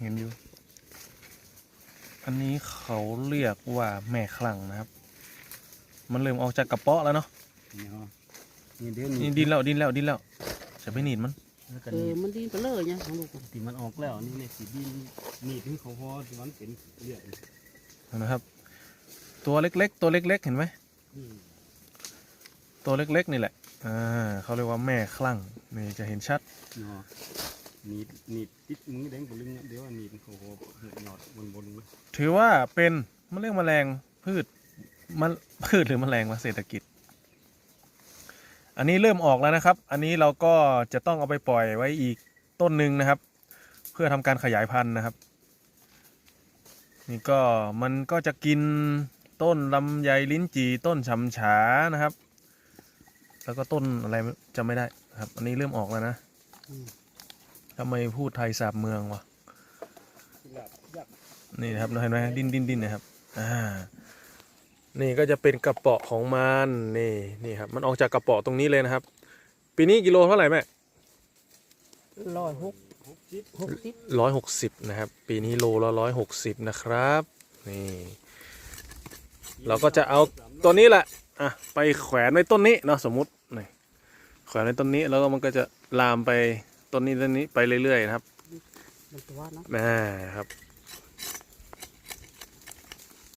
เห็นอยู่ อันนี้เขาเรียกว่าแม่คลั่งนะครับ มันเริ่มออกจากกระเปาะแล้วเนาะนี่ฮะนี่เดี๋ยวนี่นี้ดินแล้วดินแล้วดินแล้วจะไปหนีดมันแล้วก็เอนี่อมันดีไปเลยเนี่ยของลูกที่มันออกแล้วนี่เลยสีดินนี่ถึงเขาพอที่มันเป็นเลือดนะครับ ตัวเล็กๆ ตัวเล็ก ๆ เห็นไหมอืมตัวเล็กๆนี่แหละอ่าเขาเรียกว่าแม่คลั่งนี่จะเห็นชัด เนาะนี่นี่ติดมือแดงบลึงอะเดี๋ยวอันนี้เขาพอเหือดหยอดบนบนๆเลยถือว่าเป็นมันเรียกแมลงพืชมันพืชหรือแมลงมาเศรษฐกิจ อันนี้เริ่มออกแล้วนะครับ อันนี้เราก็จะต้องเอาไปปล่อยไว้อีกต้นหนึ่งนะครับ เพื่อทำการขยายพันธุ์นะครับ นี่ก็มันก็จะกินต้นลำไยลิ้นจีต้นฉำฉานะครับ แล้วก็ต้นอะไรจะไม่ได้นะครับ อันนี้เริ่มออกแล้วนะ อืม ทำไมพูดไทยสาบเมืองวะกุหลาบยักษ์นี่นะครับเห็นไหมดิ้นดิ้นดิ้นนะครับอ่านี่ก็จะเป็นกระเปาะของมันนี่นี่ครับมันออกจากกระเปาะตรงนี้เลยนะครับ ปีนี้กิโลเท่าไหร่แม่ร้อยหกหกสิบหกสิบร้อยหกสิบนะครับ ปีนี้โลละร้อยหกสิบนะครับ นี่ เราก็จะเอาตัวนี้แหละอะไปแขวนไว้ต้นนี้เนาะสมมุตินี่แขวนไว้ต้นนี้แล้วก็มันก็จะลามไป ต้นนี้ต้นนี้ไปเรื่อยๆนะครับมันตัวเนาะนะครับ